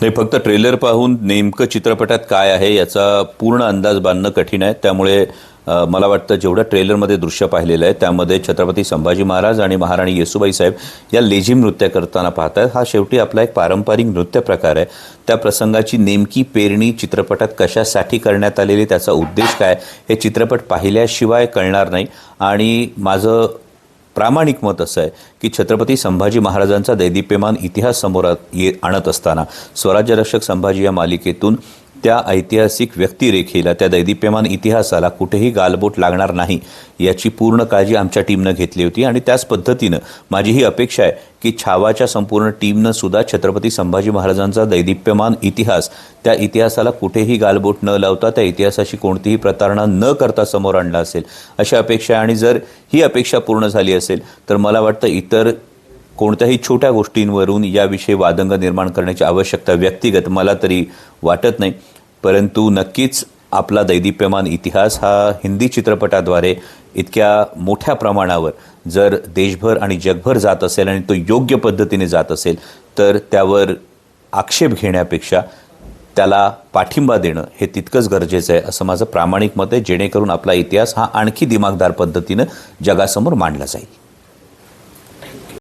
नाही फक्त ट्रेलर पाहून नेमकं चित्रपटात काय आहे याचा पूर्ण अंदाज बांधणं कठीण आहे. त्यामुळे मला वाटतं जेवढं ट्रेलरमध्ये दृश्य पाहिलेलं आहे त्यामध्ये छत्रपती संभाजी महाराज आणि महाराणी येसुबाई साहेब या लेझिम नृत्य करताना पाहतात. हा शेवटी आपला एक पारंपरिक नृत्य प्रकार आहे. त्या प्रसंगाची नेमकी पेरणी चित्रपटात कशासाठी करण्यात आलेली त्याचा उद्देश काय हे चित्रपट पाहिल्याशिवाय कळणार नाही. आणि माझं प्रामाणिक मत असं आहे की छत्रपती संभाजी महाराजांचा दैदिप्यमान इतिहास समोर ये आणत असताना स्वराज्यरक्षक संभाजी या मालिकेतून त्या ऐतिहासिक व्यक्तिरेखेला त्या दैदिप्यमान इतिहासाला कुठेही गालबोट लागणार नाही याची पूर्ण काळजी आमच्या टीमनं घेतली होती. आणि त्याच पद्धतीनं माझी ही अपेक्षा आहे की छावाच्या संपूर्ण टीमनं सुद्धा छत्रपती संभाजी महाराजांचा दैदिप्यमान इतिहास त्या इतिहासाला कुठेही गालबोट न लावता त्या इतिहासाची कोणतीही प्रतारणा न करता समोर आणला असेल अशा अपेक्षा आहे. आणि जर ही अपेक्षा पूर्ण झाली असेल तर मला वाटतं इतर कोणत्याही छोट्या गोष्टींवरून याविषयी वादंग निर्माण करण्याची आवश्यकता व्यक्तिगत मला तरी वाटत नाही. परंतु नक्कीच आपला दैदिप्यमान इतिहास हा हिंदी चित्रपटाद्वारे इतक्या मोठ्या प्रमाणावर जर देशभर आणि जगभर जात असेल आणि तो योग्य पद्धतीने जात असेल तर त्यावर आक्षेप घेण्यापेक्षा त्याला पाठिंबा देणं हे तितकंच गरजेचं आहे असं माझं प्रामाणिक मत आहे जेणेकरून आपला इतिहास हा आणखी दिमागदार पद्धतीनं जगासमोर मांडला जाईल.